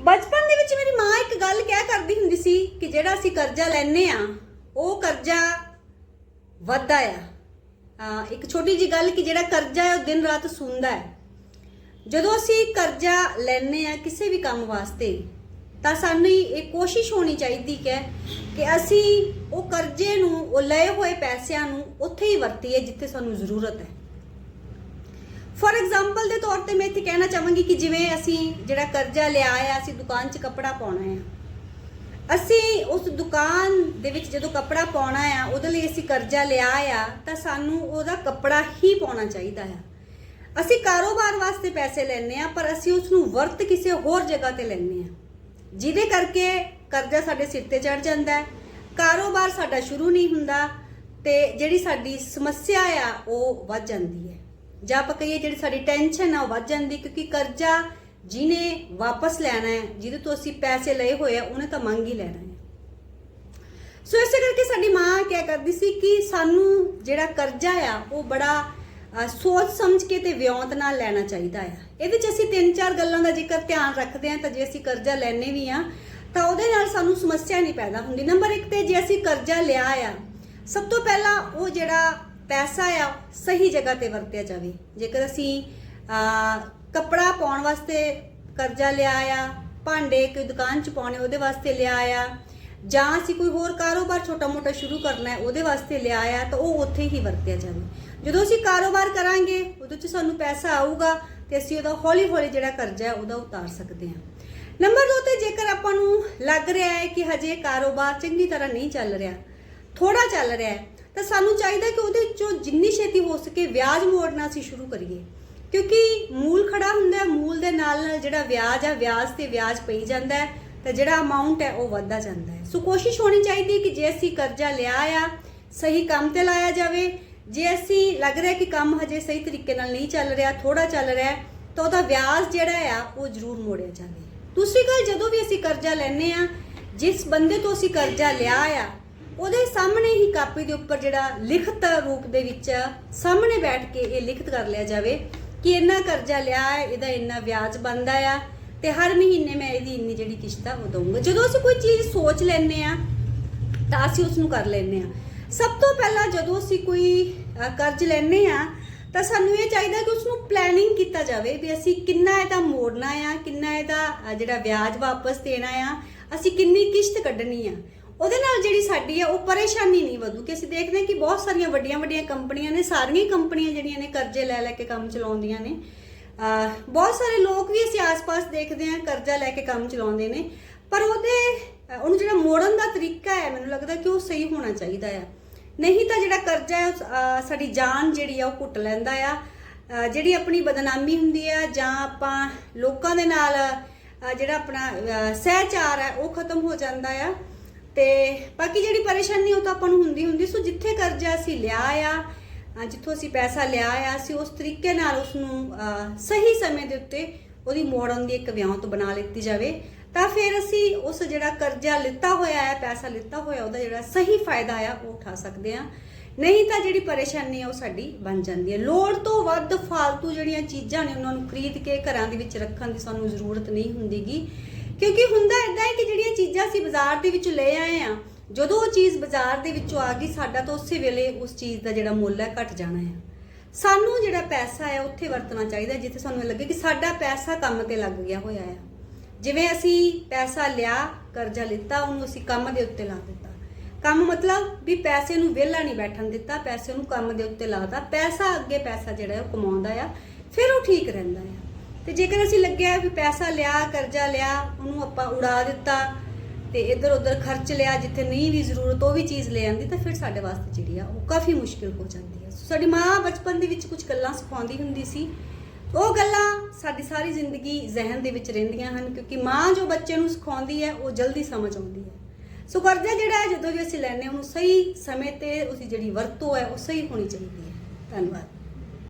ਬਚਪਨ ਦੇ ਵਿੱਚ ਮੇਰੀ ਮਾਂ ਇੱਕ ਗੱਲ ਕਹਿ ਕਰਦੀ ਹੁੰਦੀ ਸੀ ਕਿ ਜਿਹੜਾ ਅਸੀਂ ਕਰਜ਼ਾ ਲੈਨੇ ਆ ਉਹ ਕਰਜ਼ਾ ਵੱਧਦਾ ਆ। ਇੱਕ ਛੋਟੀ ਜੀ ਗੱਲ ਕਿ ਜਿਹੜਾ ਕਰਜ਼ਾ ਹੈ, ਉਹ ਦਿਨ ਰਾਤ ਸੁੰਦਾ ਹੈ। ਜਦੋਂ ਅਸੀਂ ਕਰਜ਼ਾ ਲੈਨੇ ਆ ਕਿਸੇ ਵੀ ਕੰਮ ਵਾਸਤੇ, ਤਾਂ ਸਾਨੂੰ ਇਹ ਕੋਸ਼ਿਸ਼ ਹੋਣੀ ਚਾਹੀਦੀ ਹੈ ਕਿ ਅਸੀਂ ਉਹ ਕਰਜ਼ੇ ਨੂੰ, ਉਹ ਲਏ ਹੋਏ ਪੈਸਿਆਂ ਨੂੰ ਉੱਥੇ ਹੀ ਵਰਤੀਏ ਜਿੱਥੇ ਸਾਨੂੰ ਜ਼ਰੂਰਤ ਹੈ। ਫੋਰ ਐਗਜ਼ਾਮਪਲ ਦੇ ਤੌਰ ਤੇ ਮੈਂ ਇੱਥੇ ਕਹਿਣਾ ਚਾਹਾਂਗੀ ਕਿ ਜਿਵੇਂ ਅਸੀਂ ਜਿਹੜਾ ਕਰਜ਼ਾ ਲਿਆ ਆ, ਅਸੀਂ ਦੁਕਾਨ 'ਚ ਕੱਪੜਾ ਪਾਉਣਾ ਆ। ਅਸੀਂ ਉਸ ਦੁਕਾਨ ਦੇ ਵਿੱਚ ਜਦੋਂ ਕੱਪੜਾ ਪਾਉਣਾ ਆ, ਉਹਦੇ ਲਈ ਅਸੀਂ ਕਰਜ਼ਾ ਲਿਆ ਆ, ਤਾਂ ਸਾਨੂੰ ਉਹਦਾ ਕੱਪੜਾ ਹੀ ਪਾਉਣਾ ਚਾਹੀਦਾ ਆ। ਅਸੀਂ ਕਾਰੋਬਾਰ ਵਾਸਤੇ ਪੈਸੇ ਲੈਣੇ ਆ, ਪਰ ਅਸੀਂ ਉਸ ਨੂੰ ਵਰਤ ਕਿਸੇ ਹੋਰ ਜਗ੍ਹਾ ਤੇ ਲੈਣੇ ਆ। ਜਿਹਦੇ ਕਰਕੇ ਕਰਜ਼ਾ ਸਾਡੇ ਸਿਰ ਤੇ ਚੜ ਜਾਂਦਾ ਹੈ। ਕਾਰੋਬਾਰ ਸਾਡਾ ਸ਼ੁਰੂ ਨਹੀਂ ਹੁੰਦਾ ਤੇ ਜਿਹੜੀ ਸਾਡੀ ਸਮੱਸਿਆ ਆ, ਉਹ ਵੱਧ ਜਾਂਦੀ ਹੈ। ਜਾਂ ਆਪਾਂ ਕਹੀਏ ਜਿਹੜੀ ਸਾਡੀ ਟੈਨਸ਼ਨ ਆ ਉਹ ਵੱਧ ਜਾਂਦੀ, ਕਿਉਂਕਿ ਕਰਜ਼ਾ ਜਿਹਨੇ ਵਾਪਸ ਲੈਣਾ ਹੈ, ਜਿਹਦੇ ਤੋਂ ਅਸੀਂ ਪੈਸੇ ਲਏ ਹੋਏ ਆ, ਉਹਨੇ ਤਾਂ ਮੰਗ ਹੀ ਲੈਣਾ ਹੈ। ਸੋ ਇਸੇ ਕਰਕੇ ਸਾਡੀ ਮਾਂ ਕਿਆ ਕਰਦੀ ਸੀ ਕਿ ਸਾਨੂੰ ਜਿਹੜਾ ਕਰਜ਼ਾ ਆ, ਉਹ ਬੜਾ ਸੋਚ ਸਮਝ ਕੇ ਤੇ ਵਿਉਂਤ ਨਾਲ ਲੈਣਾ ਚਾਹੀਦਾ ਆ। ਇਹਦੇ 'ਚ ਅਸੀਂ ਤਿੰਨ ਚਾਰ ਗੱਲਾਂ ਦਾ ਜੇਕਰ ਧਿਆਨ ਰੱਖਦੇ ਹਾਂ, ਤਾਂ ਜੇ ਅਸੀਂ ਕਰਜ਼ਾ ਲੈਣੇ ਵੀ ਆ, ਤਾਂ ਉਹਦੇ ਨਾਲ ਸਾਨੂੰ ਸਮੱਸਿਆ ਨਹੀਂ ਪੈਦਾ ਹੁੰਦੀ। ਨੰਬਰ 1 ਤੇ ਜੇ ਅਸੀਂ ਕਰਜ਼ਾ ਲਿਆ ਆ, ਸਭ ਤੋਂ ਪਹਿਲਾਂ ਉਹ ਜਿਹੜਾ ਪੈਸਾ ਆ, ਸਹੀ ਜਗ੍ਹਾ ਤੇ ਵਰਤਿਆ ਜਾਵੇ। ਜੇਕਰ ਅਸੀਂ ਕੱਪੜਾ ਪਾਉਣ ਵਾਸਤੇ ਕਰਜ਼ਾ ਲਿਆ ਆ, ਭਾਂਡੇ ਕੋਈ ਦੁਕਾਨ 'ਚ ਪਾਉਣੇ ਉਹਦੇ ਵਾਸਤੇ ਲਿਆ ਆ, ਜਾਂ ਅਸੀਂ ਕੋਈ ਹੋਰ ਕਾਰੋਬਾਰ ਛੋਟਾ-ਮੋਟਾ ਸ਼ੁਰੂ ਕਰਨਾ ਹੈ ਉਹਦੇ ਵਾਸਤੇ ਲਿਆ ਆ, ਤਾਂ ਉਹ ਉੱਥੇ ਹੀ ਵਰਤਿਆ ਜਾਵੇ। ਜਦੋਂ ਅਸੀਂ ਕਾਰੋਬਾਰ ਕਰਾਂਗੇ, ਉਹਦੇ 'ਚ ਸਾਨੂੰ ਪੈਸਾ ਆਊਗਾ ਤੇ ਅਸੀਂ ਉਹਦਾ ਹੌਲੀ-ਹੌਲੀ ਜਿਹੜਾ ਕਰਜ਼ਾ ਹੈ ਉਹਦਾ ਉਤਾਰ ਸਕਦੇ ਹਾਂ। ਨੰਬਰ 2 ਤੇ ਜੇਕਰ ਆਪਾਂ ਨੂੰ ਲੱਗ ਰਿਹਾ ਹੈ ਕਿ ਹਜੇ ਕਾਰੋਬਾਰ ਚੰਗੀ ਤਰ੍ਹਾਂ ਨਹੀਂ ਚੱਲ ਰਿਹਾ ਥੋੜਾ ਚੱਲ ਰਿਹਾ ਹੈ ਤਾਂ ਸਾਨੂੰ ਚਾਹੀਦਾ ਕਿ ਉਹਦੇ ਚੋਂ ਜਿੰਨੀ ਛੇਤੀ ਹੋ ਸਕੇ ਵਿਆਜ ਮੋੜਨਾ ਅਸੀਂ ਸ਼ੁਰੂ ਕਰੀਏ। ਕਿਉਂਕਿ ਮੂਲ ਖੜਾ ਹੁੰਦਾ ਹੈ, ਮੂਲ ਦੇ ਨਾਲ ਨਾਲ ਜਿਹੜਾ ਵਿਆਜ ਆ, ਵਿਆਜ ਤੇ ਵਿਆਜ ਪਈ ਜਾਂਦਾ ਹੈ, ਤਾਂ ਜਿਹੜਾ ਅਮਾਉਂਟ ਹੈ ਉਹ ਵੱਧਦਾ ਜਾਂਦਾ ਹੈ। ਸੋ ਕੋਸ਼ਿਸ਼ ਹੋਣੀ ਚਾਹੀਦੀ ਹੈ ਕਿ ਜੇ ਅਸੀਂ ਕਰਜ਼ਾ ਲਿਆ ਆ, ਸਹੀ ਕੰਮ ਤੇ ਲਾਇਆ ਜਾਵੇ, ਜੇ ਅਸੀਂ ਲੱਗ ਰਿਹਾ ਕਿ ਕੰਮ ਹਜੇ ਸਹੀ ਤਰੀਕੇ ਨਾਲ ਨਹੀਂ ਚੱਲ ਰਿਹਾ ਥੋੜਾ ਚੱਲ ਰਿਹਾ, ਤਾਂ ਉਹਦਾ ਵਿਆਜ ਜਿਹੜਾ ਆ, ਉਹ ਜ਼ਰੂਰ ਮੋੜਿਆ ਜਾਵੇ। ਦੂਸਰੀ ਗੱਲ, ਜਦੋਂ ਵੀ ਅਸੀਂ ਕਰਜ਼ਾ ਲੈਨੇ ਆ, ਜਿਸ ਬੰਦੇ ਤੋਂ ਅਸੀਂ ਕਰਜ਼ਾ ਲਿਆ ਆ ਉਹਦੇ ਸਾਹਮਣੇ ਹੀ ਕਾਪੀ ਦੇ ਉੱਪਰ ਜਿਹੜਾ ਲਿਖਤ ਰੂਪ ਦੇ ਵਿੱਚ ਸਾਹਮਣੇ ਬੈਠ ਕੇ ਇਹ ਲਿਖਤ ਕਰ ਲਿਆ ਜਾਵੇ ਕਿ ਇੰਨਾ ਕਰਜ਼ਾ ਲਿਆ ਹੈ, ਇਹਦਾ ਇੰਨਾ ਵਿਆਜ ਬਣਦਾ ਆ ਤੇ ਹਰ ਮਹੀਨੇ ਮੈਂ ਇਹਦੀ ਇੰਨੀ ਜਿਹੜੀ ਕਿਸ਼ਤ ਆ ਉਹ ਦਊਂਗਾ। ਜਦੋਂ ਅਸੀਂ ਕੋਈ ਚੀਜ਼ ਸੋਚ ਲੈਨੇ ਆ, ਤਾਂ ਅਸੀਂ ਉਸ ਨੂੰ ਕਰ ਲੈਨੇ ਆ। ਸਭ ਤੋਂ ਪਹਿਲਾਂ ਜਦੋਂ ਅਸੀਂ ਕੋਈ ਕਰਜ਼ ਲੈਨੇ ਆ, ਤਾਂ ਸਾਨੂੰ ਇਹ ਚਾਹੀਦਾ ਕਿ ਉਸ ਨੂੰ ਪਲੈਨਿੰਗ ਕੀਤਾ ਜਾਵੇ ਵੀ ਅਸੀਂ ਕਿੰਨਾ ਇਹਦਾ ਮੋੜਨਾ ਆ, ਕਿੰਨਾ ਇਹਦਾ ਜਿਹੜਾ ਵਿਆਜ ਵਾਪਸ ਦੇਣਾ ਆ, ਅਸੀਂ ਕਿੰਨੀ ਕਿਸ਼ਤ ਕੱਢਣੀ ਆ। ਉਹਦੇ ਨਾਲ ਜਿਹੜੀ ਸਾਡੀ ਆ, ਉਹ ਪਰੇਸ਼ਾਨੀ ਨਹੀਂ ਵਧੂ। ਕਿ ਅਸੀਂ ਦੇਖਦੇ ਹਾਂ ਕਿ ਬਹੁਤ ਸਾਰੀਆਂ ਵੱਡੀਆਂ ਵੱਡੀਆਂ ਕੰਪਨੀਆਂ ਨੇ, ਸਾਰੀਆਂ ਹੀ ਕੰਪਨੀਆਂ ਜਿਹੜੀਆਂ ਨੇ ਕਰਜ਼ੇ ਲੈ ਲੈ ਕੇ ਕੰਮ ਚਲਾਉਂਦੀਆਂ ਨੇ। ਬਹੁਤ ਸਾਰੇ ਲੋਕ ਵੀ ਅਸੀਂ ਆਸ-ਪਾਸ ਦੇਖਦੇ ਹਾਂ ਕਰਜ਼ਾ ਲੈ ਕੇ ਕੰਮ ਚਲਾਉਂਦੇ ਨੇ। ਪਰ ਉਹਦੇ ਉਹਨੂੰ ਜਿਹੜਾ ਮੋੜਨ ਦਾ ਤਰੀਕਾ ਹੈ, ਮੈਨੂੰ ਲੱਗਦਾ ਕਿ ਉਹ ਸਹੀ ਹੋਣਾ ਚਾਹੀਦਾ ਆ। ਨਹੀਂ ਤਾਂ ਜਿਹੜਾ ਕਰਜ਼ਾ ਹੈ ਉਹ ਸਾਡੀ ਜਾਨ ਜਿਹੜੀ ਆ, ਉਹ ਘੁੱਟ ਲੈਂਦਾ ਆ। ਜਿਹੜੀ ਆਪਣੀ ਬਦਨਾਮੀ ਹੁੰਦੀ ਆ, ਜਾਂ ਆਪਾਂ ਲੋਕਾਂ ਦੇ ਨਾਲ ਜਿਹੜਾ ਆਪਣਾ ਸਹਿਚਾਰ ਹੈ, ਉਹ ਖਤਮ ਹੋ ਜਾਂਦਾ ਆ। ਤੇ ਬਾਕੀ ਜਿਹੜੀ ਪਰੇਸ਼ਾਨੀ ਉਹ ਤਾਂ ਆਪਾਂ ਨੂੰ ਹੁੰਦੀ ਹੁੰਦੀ, ਸੋ ਜਿੱਥੇ ਕਰਜ਼ਾ ਅਸੀਂ ਲਿਆ ਆ ਜਿੱਥੋਂ ਅਸੀਂ ਪੈਸਾ ਲਿਆ ਆ, ਅਸੀਂ ਉਸ ਤਰੀਕੇ ਨਾਲ ਉਸ ਨੂੰ ਸਹੀ ਸਮੇਂ ਦੇ ਉੱਤੇ ਉਹਦੀ ਮੋੜਨ ਦੀ ਇੱਕ ਵਿਉਂਤ ਬਣਾ ਲਿੱਤੀ ਜਾਵੇ, ਤਾਂ ਫਿਰ ਅਸੀਂ ਉਸ ਜਿਹੜਾ ਕਰਜ਼ਾ ਲਿੱਤਾ ਹੋਇਆ ਹੈ, ਪੈਸਾ ਲਿੱਤਾ ਹੋਇਆ, ਉਹਦਾ ਜਿਹੜਾ ਸਹੀ ਫਾਇਦਾ ਆ, ਉਹ ਉਠਾ ਸਕਦੇ ਆ ਨਹੀਂ ਤਾਂ ਜਿਹੜੀ ਪਰੇਸ਼ਾਨੀ ਆ, ਉਹ ਸਾਡੀ ਬਣ ਜਾਂਦੀ ਹੈ। ਲੋੜ ਤੋਂ ਵੱਧ ਫालतू ਜਿਹੜੀਆਂ ਚੀਜ਼ਾਂ ਨੇ, ਉਹਨਾਂ ਨੂੰ ਖਰੀਦ ਕੇ ਘਰਾਂ ਦੇ ਵਿੱਚ ਰੱਖਣ ਦੀ ਸਾਨੂੰ ਜ਼ਰੂਰਤ ਨਹੀਂ ਹੁੰਦੀਗੀ। ਕਿਉਂਕਿ ਹੁੰਦਾ ਇਦਾਂ ਹੈ ਕਿ ਜਿਹੜੀਆਂ ਚੀਜ਼ਾਂ ਅਸੀਂ ਬਾਜ਼ਾਰ ਦੇ ਵਿੱਚ ਲੈ ਆਏ ਆ, ਜਦੋਂ ਉਹ ਚੀਜ਼ ਬਾਜ਼ਾਰ ਦੇ ਵਿੱਚੋਂ ਆ ਗਈ, ਸਾਡਾ ਤਾਂ ਉਸੇ ਵੇਲੇ ਉਸ ਚੀਜ਼ ਦਾ ਜਿਹੜਾ ਮੁੱਲ ਹੈ ਘਟ ਜਾਣਾ ਹੈ। ਸਾਨੂੰ ਜਿਹੜਾ ਪੈਸਾ ਹੈ, ਉੱਥੇ ਵਰਤਣਾ ਚਾਹੀਦਾ ਜਿੱਥੇ ਸਾਨੂੰ ਇਹ ਲੱਗੇ ਕਿ ਸਾਡਾ ਪੈਸਾ ਕੰਮ ਤੇ ਲੱਗ ਗਿਆ ਹੋਇਆ ਹੈ। ਜਿਵੇਂ ਅਸੀਂ ਪੈਸਾ ਲਿਆ, ਕਰਜ਼ਾ ਲਿੱਤਾ, ਉਹਨੂੰ ਅਸੀਂ ਕੰਮ ਦੇ ਉੱਤੇ ਲਾ ਦਿੱਤਾ। ਕੰਮ ਮਤਲਬ ਵੀ ਪੈਸੇ ਨੂੰ ਵਿਹਲਾ ਨਹੀਂ ਬੈਠਣ ਦਿੱਤਾ, ਪੈਸੇ ਨੂੰ ਕੰਮ ਦੇ ਉੱਤੇ ਲਾਤਾ ਪੈਸਾ ਅੱਗੇ ਪੈਸਾ ਜਿਹੜਾ ਉਹ ਕਮਾਉਂਦਾ ਆ, ਫਿਰ ਉਹ ਠੀਕ ਰਹਿੰਦਾ ਆ। ਤੇ ਜੇਕਰ ਅਸੀਂ ਲੱਗਿਆ ਵੀ ਪੈਸਾ ਲਿਆ, ਕਰਜ਼ਾ ਲਿਆ, ਉਹਨੂੰ ਆਪਾਂ ਉਡਾ ਦਿੱਤਾ ਤੇ ਇੱਧਰ ਉੱਧਰ ਖਰਚ ਲਿਆ, ਜਿੱਥੇ ਨਹੀਂ ਵੀ ਜ਼ਰੂਰਤ, ਉਹ ਵੀ ਚੀਜ਼ ਲੈ ਆਂਦੀ, ਤਾਂ ਫਿਰ ਸਾਡੇ ਵਾਸਤੇ ਜਿਹੜੀ ਆ, ਉਹ ਕਾਫੀ ਮੁਸ਼ਕਿਲ ਹੋ ਜਾਂਦੀ ਹੈ ਸਾਡੀ ਮਾਂ ਬਚਪਨ ਦੇ ਵਿੱਚ ਕੁਝ ਗੱਲਾਂ ਸਿਖਾਉਂਦੀ ਹੁੰਦੀ ਸੀ। ਉਹ ਗੱਲਾਂ ਸਾਡੀ ਸਾਰੀ ਜ਼ਿੰਦਗੀ ਜ਼ਿਹਨ ਦੇ ਵਿੱਚ ਰਹਿੰਦੀਆਂ ਹਨ, ਕਿਉਂਕਿ ਮਾਂ ਜੋ ਬੱਚੇ ਨੂੰ ਸਿਖਾਉਂਦੀ ਹੈ, ਉਹ ਜਲਦੀ ਸਮਝ ਆਉਂਦੀ ਹੈ। ਸੋ ਕਰਜ਼ਾ ਜਿਹੜਾ ਹੈ, ਜਦੋਂ ਵੀ ਅਸੀਂ ਲੈਂਦੇ ਹਾਂ, ਉਹਨੂੰ ਸਹੀ ਸਮੇਂ ਤੇ ਉਸਦੀ ਜਿਹੜੀ ਵਰਤੋਂ ਹੈ, ਉਹ ਸਹੀ ਹੋਣੀ ਚਾਹੀਦੀ ਹੈ। ਧੰਨਵਾਦ।